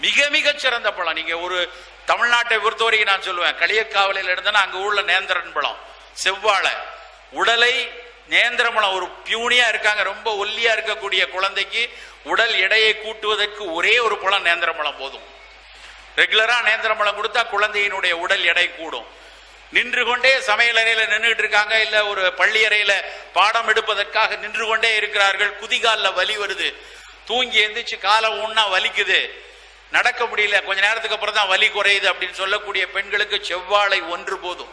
மிக மிக சிறந்த பழம். நீங்க ஒரு தமிழ்நாட்டை பொறுத்தவரைக்கும் நான் சொல்லுவேன். களியக்காவலையில் இருந்தேன்னா அங்க உள்ள நேந்திரன் பழம். செவ்வாழை. உடலை நேந்திரமலம் ஒரு பியூனியா இருக்காங்க. ரொம்ப ஒல்லியா இருக்கக்கூடிய குழந்தைக்கு உடல் எடையை கூட்டுவதற்கு ஒரே ஒரு பழம் நேந்திரமலம் போதும். ரெகுலரா நேந்திரமலம் கொடுத்தா குழந்தையினுடைய உடல் எடை கூடும். நின்று கொண்டே சமையல் அறையில நின்றுட்டு இருக்காங்க. இல்ல ஒரு பள்ளி அறையில பாடம் எடுப்பதற்காக நின்று கொண்டே இருக்கிறார்கள். குதிகாலில் வலி வருது. தூங்கி எந்திரிச்சு காலை ஊன்னா வலிக்குது. நடக்க முடியல. கொஞ்ச நேரத்துக்கு அப்புறம் தான் வலி குறையுது அப்படின்னு சொல்லக்கூடிய பெண்களுக்கு செவ்வாழை ஒன்று போதும்.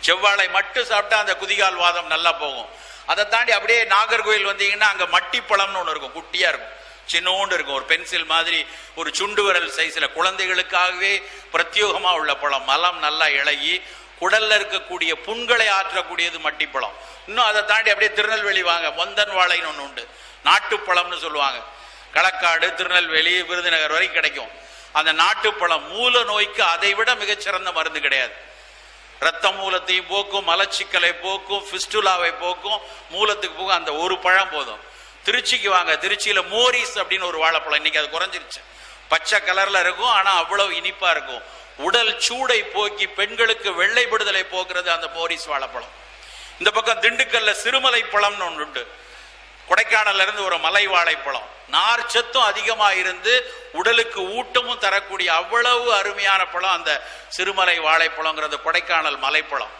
செவ்வாழை மட்டும் சாப்பிட்டா அந்த குதிகால் வாதம் நல்லா போகும். அதை தாண்டி அப்படியே நாகர்கோயில் வந்தீங்கன்னா அங்கே மட்டிப்பழம்னு ஒன்று இருக்கும். குட்டியா இருக்கும். சின்னோண்டு இருக்கும். ஒரு பென்சில் மாதிரி ஒரு சுண்டு விரல் சைஸில் குழந்தைகளுக்காகவே பிரத்யோகமாக உள்ள பழம். மலம் நல்லா இழகி குடல்ல இருக்கக்கூடிய புண்களை ஆற்றக்கூடியது மட்டிப்பழம். இன்னும் அதை தாண்டி அப்படியே திருநெல்வேலி வாங்க. மொந்தன் வாழைன்னு ஒன்று உண்டு. நாட்டுப்பழம்னு சொல்லுவாங்க. களக்காடு திருநெல்வேலி விருதுநகர் வரை கிடைக்கும். அந்த நாட்டுப்பழம் மூல நோய்க்கு அதை விட மிகச்சிறந்த மருந்து கிடையாது. ரத்த மூலத்தையும் போக்கும் மலச்சிக்கலை போக்கும் ஃபிஸ்டுலாவை போக்கும் மூலத்துக்கு போகும் அந்த ஒரு பழம் போதும். திருச்சிக்கு வாங்க திருச்சியில மோரிஸ் அப்படின்னு ஒரு வாழைப்பழம் இன்னைக்கு அது குறைஞ்சிருச்சு. பச்சை கலர்ல இருக்கும் ஆனா அவ்வளவு இனிப்பா இருக்கும். உடல் சூடை போக்கி பெண்களுக்கு வெள்ளைப்படுதலை போக்குறது அந்த மோரிஸ் வாழைப்பழம். இந்த பக்கம் திண்டுக்கல்ல சிறுமலை பழம்னு ஒன்று உண்டு. கொடைக்கானல்ல இருந்து ஒரு மலை வாழைப்பழம் நார் சத்தும் அதிகமாக இருந்து உடலுக்கு ஊட்டமும் தரக்கூடிய அவ்வளவு அருமையான பழம் அந்த சிறுமலை வாழைப்பழங்கிறது கொடைக்கானல் மலைப்பழம்.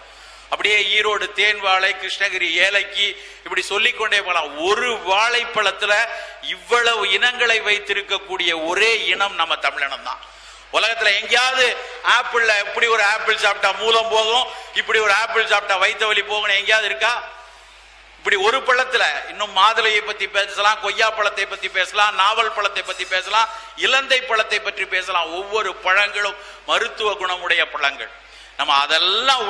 அப்படியே ஈரோடு தேன் வாழை கிருஷ்ணகிரி ஏலைக்கு இப்படி சொல்லிக்கொண்டே போகலாம் ஒரு வாழைப்பழத்துல இவ்வளவு இனங்களை வைத்திருக்கக்கூடிய ஒரே இனம் நம்ம தமிழினம் தான். உலகத்துல எங்கேயாவது ஆப்பிள்ல இப்படி ஒரு ஆப்பிள் சாப்பிட்டா மூலம் போகும் இப்படி ஒரு ஆப்பிள் சாப்பிட்டா வயிற்று வலி போகணும் எங்கேயாவது இருக்கா? இப்படி ஒரு பழத்துல இன்னும் மாதுளையை பத்தி பேசலாம் கொய்யா பழத்தை பத்தி பேசலாம் நாவல் பழத்தை பத்தி பேசலாம் இலந்தை பழத்தை பற்றி பேசலாம். ஒவ்வொரு பழங்களும் மருத்துவ குணமுடைய பழங்கள். நம்ம அதெல்லாம்